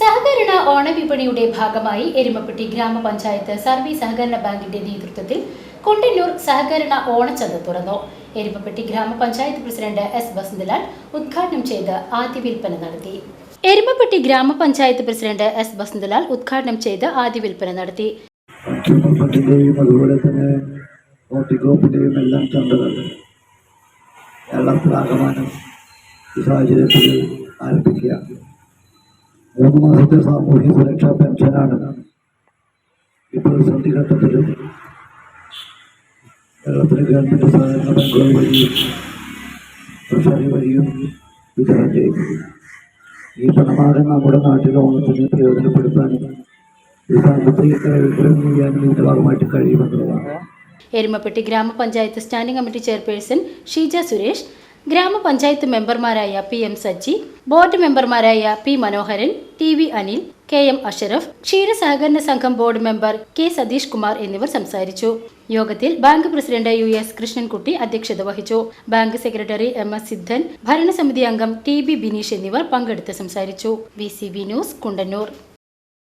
സഹകരണ ഓണവിപണിയുടെ ഭാഗമായി എരുമപ്പെട്ടി ഗ്രാമപഞ്ചായത്ത് സർവീസ് സഹകരണ ബാങ്കിന്റെ നേതൃത്വത്തിൽ കൊണ്ടന്നൂർ സഹകരണ ഓണച്ചന്ത തുറന്നു. എരുമപ്പെട്ടി ഗ്രാമപഞ്ചായത്ത് പ്രസിഡന്റ് എസ് വസന്തലാൽ ഉദ്ഘാടനം ചെയ്ത് ആദ്യ വിൽപ്പന നടത്തി. എരുമപ്പെട്ടി ഗ്രാമപഞ്ചായത്ത് പ്രസിഡന്റ് എസ് വസന്തലാൽ ഉദ്ഘാടനം ചെയ്ത് ആദ്യ വിൽപ്പന നടത്തി. ആരംഭിക്കുക. മൂന്ന് മാസത്തെ സാമൂഹ്യ സുരക്ഷാ പെൻഷനാണ് ഇപ്പോൾ സന്ധിഘട്ടത്തിലും ഘട്ടത്തിലും കേരളത്തിലെ ഗവൺമെന്റ് സഹകരണ ബാങ്കുകൾ വഴിയും ട്രഷറി വഴിയും വിതരണം ചെയ്യുന്നത് ഈ പണമാകെ നമ്മുടെ നാട്ടിലെ ഓണത്തിന് പ്രയോജനപ്പെടുത്താനും സാമ്പത്തിക വിവരം ചെയ്യാനും ഇതിന്റെ ഭാഗമായിട്ട് കഴിയുമെന്നുള്ളതാണ്. Erumapetty gramapanchayat standing committee chairperson Sheeja Suresh gramapanchayat മെമ്പർമാരായ പി എം സജ്ജി ബോർഡ് മെമ്പർമാരായ P Manoharan T V Anil K M Ashraf ക്ഷീര സഹകരണ സംഘം board member K Satheesh Kumar എന്നിവർ സംസാരിച്ചു. യോഗത്തിൽ bank president U S Krishnankutty അധ്യക്ഷത വഹിച്ചു. Bank secretary M S Siddhan ഭരണസമിതി അംഗം ടി ബി ബിനീഷ് എന്നിവർ പങ്കെടുത്ത് സംസാരിച്ചു. B C B news Kundannoor.